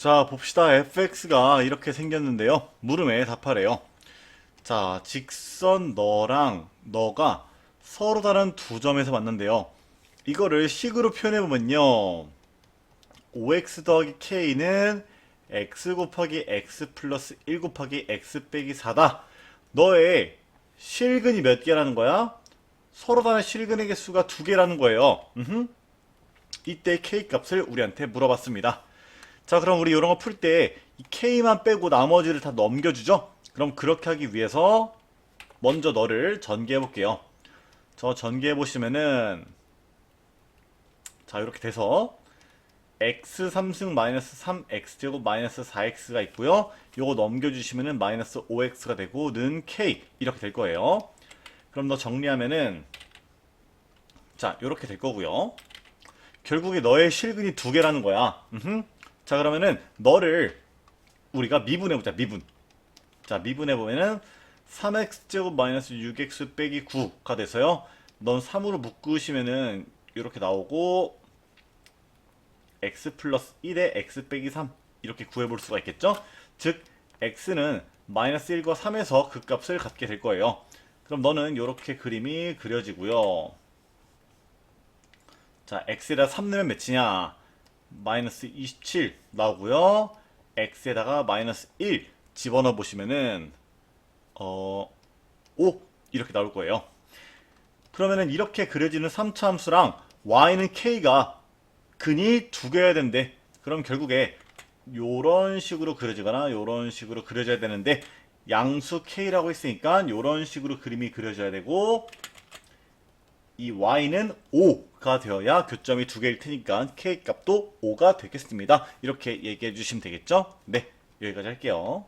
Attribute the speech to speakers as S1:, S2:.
S1: 자, 봅시다. fx가 이렇게 생겼는데요. 물음에 답하래요. 자, 직선 너랑 너가 서로 다른 두 점에서 만난대요. 이거를 식으로 표현해보면요. 5x 더하기 k는 x 곱하기 x 플러스 1 곱하기 x 빼기 4다. 너의 실근이 몇 개라는 거야? 서로 다른 실근의 개수가 두 개라는 거예요. 음흠. 이때 k 값을 우리한테 물어봤습니다. 자, 그럼 우리 이런 거 풀때이 k만 빼고 나머지를 다 넘겨주죠? 그럼 그렇게 하기 위해서 먼저 너를 전개해 볼게요. 저 전개해 보시면은 자, 이렇게 돼서 x 3승 마이너스 3x 제곱 마이너스 4x가 있고요. 요거 넘겨주시면은 마이너스 5x가 되고 는 k 이렇게 될 거예요. 그럼 너 정리하면은 자, 이렇게 될 거고요. 결국에 너의 실근이 두 개라는 거야. 음흠. 자, 그러면은 너를 우리가 미분해 보자. 미분. 자, 미분해 보면은 3x 제곱 마이너스 6x 빼기 9가 돼서요. 넌 3으로 묶으시면은 이렇게 나오고 x 플러스 1에 x 빼기 3 이렇게 구해볼 수가 있겠죠? 즉 x는 마이너스 1과 3에서 그 값을 갖게 될 거예요. 그럼 너는 이렇게 그림이 그려지고요. 자, x에다 3 넣으면 몇이냐? 마이너스 27 나오고요. x에다가 마이너스 1 집어넣어 보시면은 어, 5 이렇게 나올 거예요. 그러면은 이렇게 그려지는 3차 함수랑 y는 k가 근이 두 개여야 된대. 그럼 결국에 요런 식으로 그려지거나 요런 식으로 그려져야 되는데 양수 k라고 했으니까 요런 식으로 그림이 그려져야 되고 이 y는 5가 되어야 교점이 두 개일 테니까 k 값도 5가 되겠습니다. 이렇게 얘기해 주시면 되겠죠? 네, 여기까지 할게요.